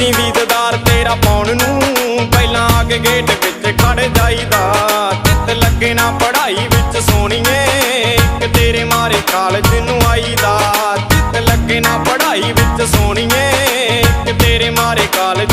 ਅਸੀਂ ਵੀ ਦਦਾਰ ਤੇਰਾ ਪਾਉਣ ਨੂੰ। ਪਹਿਲਾਂ ਆ ਕੇ ਗੇਟ ਵਿੱਚ ਖੜ ਜਾਈਦਾ। ਚਿੱਤ ਲੱਗੇ ਨਾ ਪੜ੍ਹਾਈ ਵਿੱਚ ਸੋਣੀਏ ਇੱਕ ਤੇਰੇ ਮਾਰੇ ਕਾਲਜ ਨੂੰ ਆਈਦਾ। ਚਿੱਤ ਲੱਗੇ ਨਾ ਪੜ੍ਹਾਈ ਵਿੱਚ ਸੋਣੀਏ ਇੱਕ ਤੇਰੇ ਮਾਰੇ ਕਾਲਜ